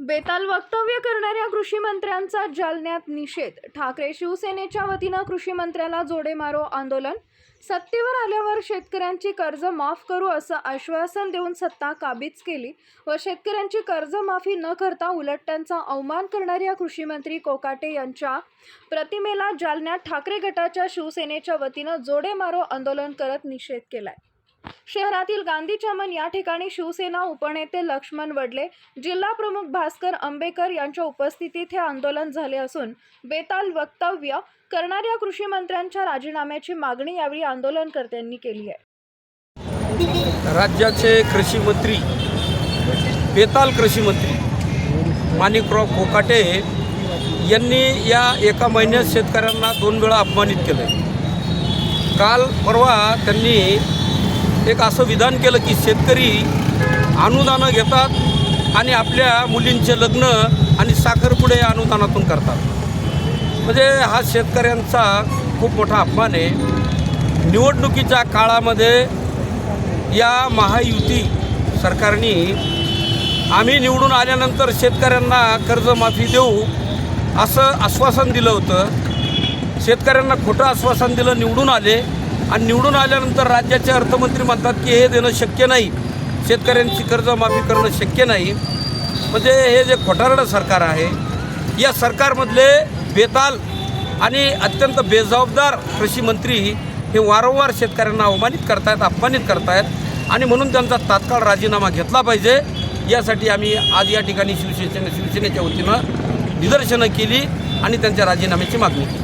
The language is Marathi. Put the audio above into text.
बेताल वक्तव्य करणाऱ्या कृषी मंत्र्यांचा जालन्यात निषेध. ठाकरे शिवसेनेच्या वतीनं कृषी मंत्र्याला जोडे मारो आंदोलन. सत्तेवर आल्यावर शेतकऱ्यांची कर्ज माफ करू असं आश्वासन देऊन सत्ता काबीज केली. व शेतकऱ्यांची कर्जमाफी न करता उलट त्यांचा अवमान करणाऱ्या कृषीमंत्री कोकाटे यांच्या प्रतिमेला जालन्यात ठाकरे गटाच्या शिवसेनेच्या वतीनं जोडे मारो आंदोलन करत निषेध केलाय. शहरातील गांधी चमन या ठिकाणी शिवसेना उपनेते लक्ष्मण वडले जिल्हा प्रमुख भास्कर आंबेकर यांच्या उपस्थितीत हे आंदोलन झाले असून बेताल वक्तव्य करणाऱ्या कृषी मंत्र्यांच्या राजीनाम्याची मागणी यावेळी आंदोलनकर्त्यांनी केली आहे. राज्याचे कृषी मंत्री बेताल कृषी मंत्री माणिकराव कोकाटे यांनी या एका महिन्यात शेतकऱ्यांना दोन वेळा अपमानित केलं काल परवा त्यांनी एक असं विधान केलं की शेतकरी अनुदानं घेतात आणि आपल्या मुलींचे लग्न आणि साखरपुडे अनुदानातून करतात. म्हणजे हा शेतकऱ्यांचा खूप मोठा अपमान आहे. निवडणुकीच्या काळामध्ये या महायुती सरकारने आम्ही निवडून आल्यानंतर शेतकऱ्यांना कर्जमाफी देऊ असं आश्वासन दिलं होतं. शेतकऱ्यांना खोटं आश्वासन दिलं निवडून आले. आणि निवडून आल्यानंतर राज्याचे अर्थमंत्री म्हणतात की हे देणं शक्य नाही. शेतकऱ्यांची कर्जमाफी करणं शक्य नाही. म्हणजे हे जे खोटारडं सरकार आहे या सरकारमधले बेताल आणि अत्यंत बेजबाबदार कृषी मंत्री हे वारंवार शेतकऱ्यांना अवमानित करतायत अपमानित करतायत आणि म्हणून त्यांचा तात्काळ राजीनामा घेतला पाहिजे. यासाठी आम्ही आज या ठिकाणी शिवसेने शिवसेनेच्या वतीनं निदर्शनं केली आणि त्यांच्या राजीनाम्याची मागणी केली.